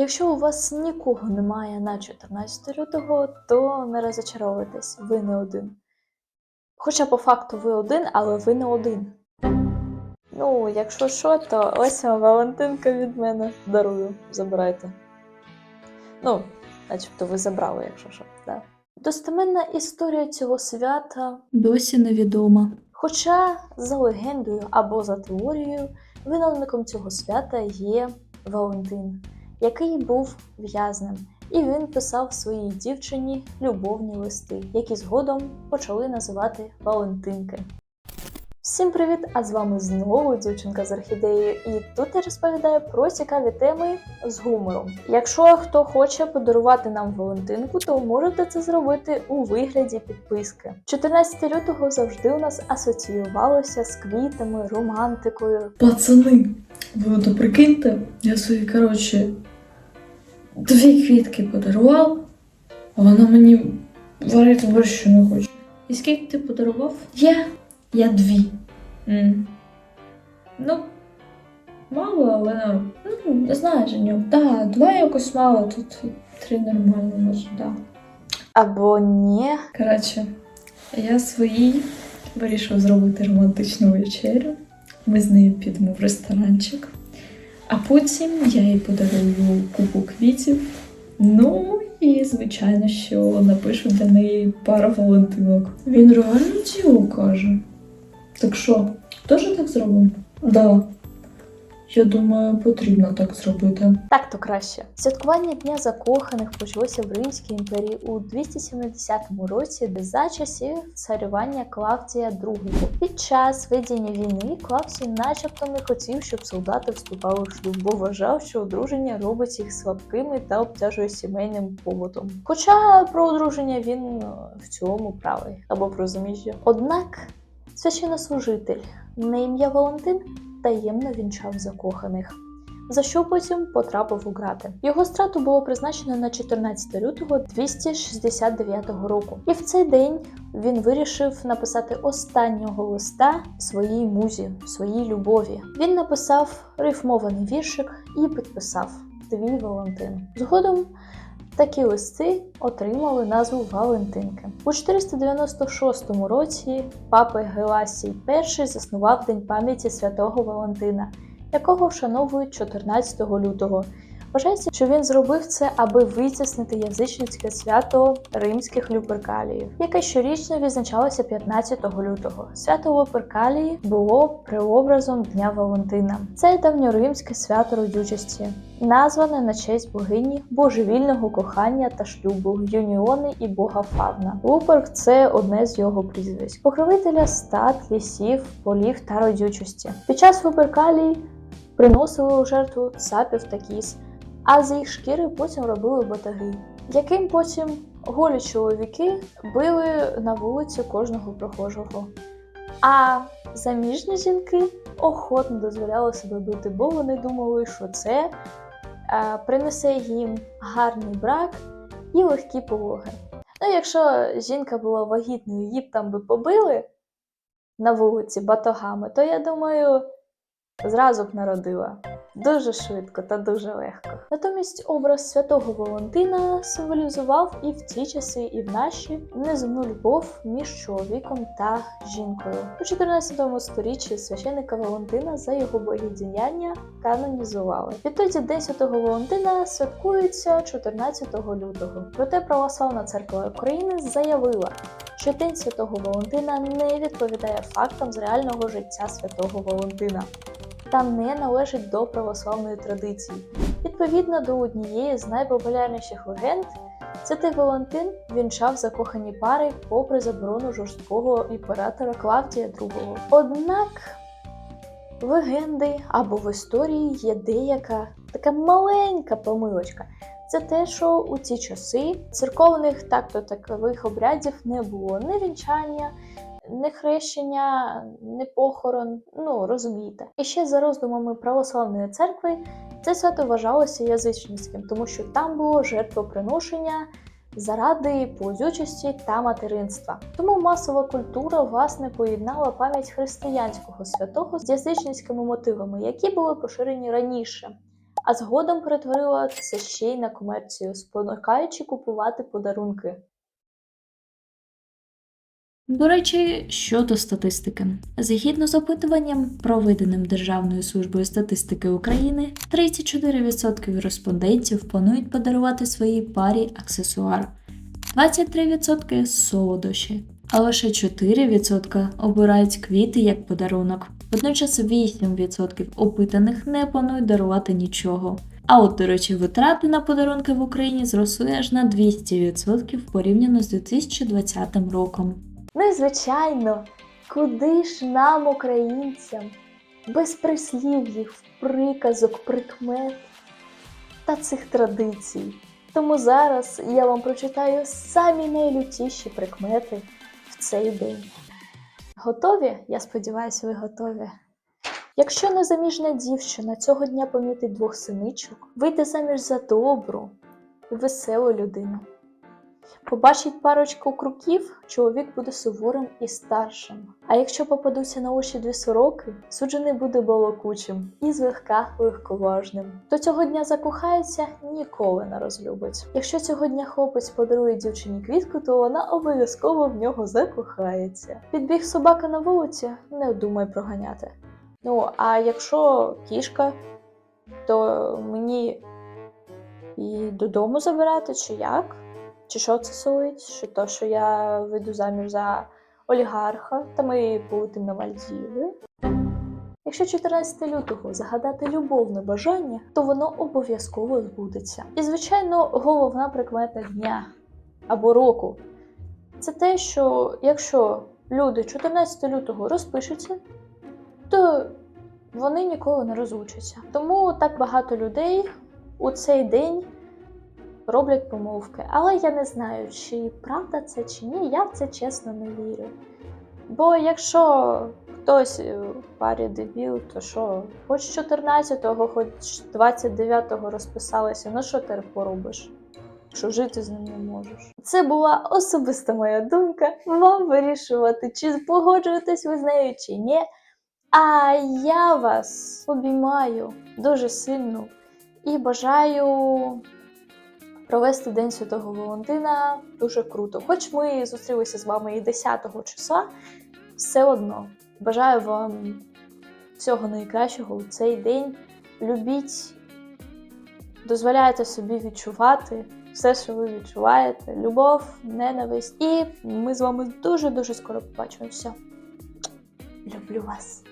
Якщо у вас нікого немає на 14 лютого, то не розочаровуйтесь, ви не один. Хоча по факту ви один, але ви не один. Ну, якщо що, то ось вам Валентинка від мене. Дарую, забирайте. Ну, начебто ви забрали, якщо що. Да. Достеменна історія цього свята Досі невідома. Хоча за легендою або за теорією, виновником цього свята є Валентин, який був в'язнем, і він писав своїй дівчині любовні листи, які згодом почали називати Валентинки. Всім привіт! А з вами знову дівчинка з орхідеєю, і тут я розповідаю про цікаві теми з гумором. Якщо хто хоче подарувати нам Валентинку, то можете це зробити у вигляді підписки. 14 лютого завжди у нас асоціювалося з квітами, романтикою. Пацани, ви ото прикиньте, я собі, коротше, дві квітки подарував, а вона мені варити борщу не хоче. І скільки ти подарував? Я. Я дві. м Ну, мало, але ну, не знаю, Женю. Да, два якось мало, тут три нормально може, да. Або ні. Коротше, я своїй вирішив зробити романтичну вечерю. Ми з нею підемо в ресторанчик. А потім я їй подарую купу квітів. Ну і, звичайно, що напишу для неї пару валентинок. Він реально діло каже. Так що, теж так зробимо? Да. Я думаю, потрібно так зробити. Так то краще. Святкування Дня закоханих почалося в Римській імперії у 270 році де за часів царювання Клавдія II. Під час ведення війни Клавдій начебто не хотів, щоб солдати вступали в шлюб, бо вважав, що одруження робить їх слабкими та обтяжує сімейним побутом. Хоча про одруження він е, в цілому правий або про заміжжя. Однак священнослужитель на ім'я Валентин таємно вінчав закоханих. За що потім потрапив у грати. Його страту було призначено на 14 лютого 269 року, і в цей день він вирішив написати останнього листа своїй музі, своїй любові. Він написав рифмований віршик і підписав Твій Валентин. Згодом такі листи отримали назву Валентинки. У 496 році папа Геласій І заснував День пам'яті святого Валентина, якого вшановують 14 лютого. Вважається, що він зробив це, аби витіснити язичницьке свято римських люперкаліїв, яке щорічно відзначалося 15 лютого. Свято Люперкалії було преобразом Дня Валентина. Це давньоримське свято родючості, назване на честь богині божевільного кохання та шлюбу Юніони і бога Фавна. Луперк це одне з його прізвиськ, покровителя стад, лісів, полів та родючості. Під час Люперкалій приносили у жертву цапів та кіз, а з їх шкіри потім робили батаги, яким потім голі чоловіки били на вулиці кожного прохожого. А заміжні жінки охотно дозволяли себе бити, бо вони думали, що це е, принесе їм гарний брак і легкі пологи. Ну, якщо жінка була вагітною, її б там би побили на вулиці батогами, то я думаю, зразу б народила. Дуже швидко та дуже легко. Натомість образ святого Валентина символізував і в ті часи, і в наші неземну любов між чоловіком та жінкою. У 14 сторіччі священника Валентина за його благодіяння канонізували. Відтоді День Святого Валентина святкується 14 лютого. Проте Православна церква України заявила, що День Святого Валентина не відповідає фактам з реального життя святого Валентина та не належить до православної традиції. Відповідно до однієї з найпопулярніших легенд, святий Валентин вінчав закохані пари попри заборону жорсткого імператора Клавдія II. Однак легенди або в історії є деяка така маленька помилочка. Це те, що у ці часи церковних так-то такових обрядів не було ні вінчання, не хрещення, не похорон, ну розумієте. І ще за роздумами православної церкви це свято вважалося язичницьким, тому що там було жертвоприношення заради плодючості та материнства. Тому масова культура власне поєднала пам'ять християнського святого з язичницькими мотивами, які були поширені раніше. а згодом перетворила це ще й на комерцію, спонукаючи купувати подарунки. До речі, щодо статистики, згідно з опитуванням, проведеним Державною службою статистики України, 34% респондентів планують подарувати своїй парі аксесуар, 23% солодощі, а лише 4% обирають квіти як подарунок. Водночас 8% опитаних не планують дарувати нічого. А от, до речі, витрати на подарунки в Україні зросли аж на 200% порівняно з 2020 роком. Ну і звичайно, куди ж нам, українцям, без прислів'їв, приказок, прикмет та цих традицій. Тому зараз я вам прочитаю самі найлютіші прикмети в цей день. Готові? Я сподіваюся, ви готові. Якщо незаміжна дівчина цього дня помітить двох синичок, вийде заміж за добру веселу людину. Побачить парочку круків, чоловік буде суворим і старшим. А якщо попадуться на очі дві сороки, суджений буде балакучим і злегка легковажним. До цього дня закохається, ніколи не розлюбить. Якщо цього дня хлопець подарує дівчині квітку, то вона обов'язково в нього закохається. Підбіг собака на вулиці, не думай проганяти. Ну, а якщо кішка, то мені і додому забирати, чи як? Чи що це сулить? Що то, що я вийду заміж за олігарха, та ми полетимо на Мальдіви. Якщо 14 лютого загадати любовне бажання, то воно обов'язково збудеться. І, звичайно, головна прикмета дня або року це те, що якщо люди 14 лютого розпишуться, то вони ніколи не розлучаться. Тому так багато людей у цей день роблять помовки. Але я не знаю, чи правда це чи ні, я в це чесно не вірю. Бо якщо хтось е, в парі дебіл, то що, хоч 14-го, хоч 29-го розписалися, ну що ти поробиш? Що жити з ним не можеш. Це була особиста моя думка. Вам вирішувати, чи погоджуєтесь ви з нею, чи ні. А я вас обіймаю дуже сильно і бажаю провести День Святого Валентина дуже круто. Хоч ми зустрілися з вами і 10-го числа, все одно бажаю вам всього найкращого у цей день. Любіть, дозволяйте собі відчувати все, що ви відчуваєте. Любов, ненависть. І ми з вами дуже-дуже скоро побачимося. Люблю вас!